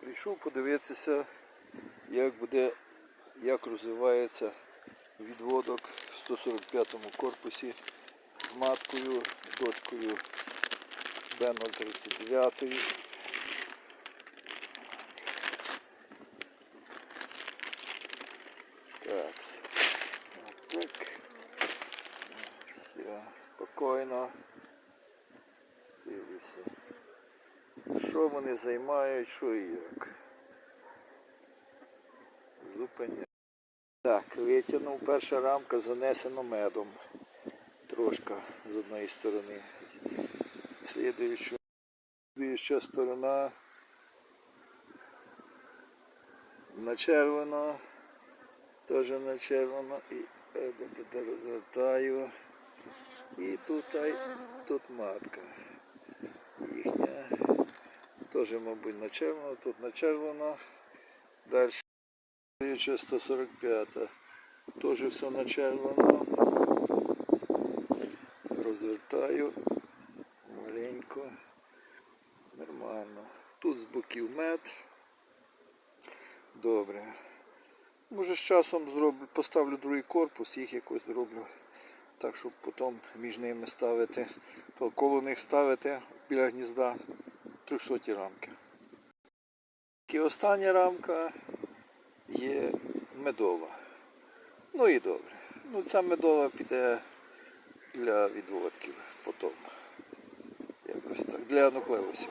Прийшов подивитися, як буде, як розвивається відводок в 145-му корпусі з маткою, дочкою Б039. Так. Так. Все, спокійно. Що вони займають, що і як. Зупиня. Так, витягнув перша рамка занесено медом. Трошка з одної сторони. Слідуюча, сторона начервлена. Теж начервлено. І е, розвертаю. І тут, тут матка. Теж, мабуть, начервлено, тут начервлено. Далі слідуюча 145. Теж все начервлено. Розвертаю маленько. Нормально. Тут з боків мед. Добре. Може з часом зроблю, поставлю другий корпус, їх якось зроблю. Так, щоб потім між ними ставити, то коло них ставити біля гнізда 300 рамки. І остання рамка є медова. Ну і добре. Ну ця медова піде для відводків потім. Якось так. Для нуклеусів.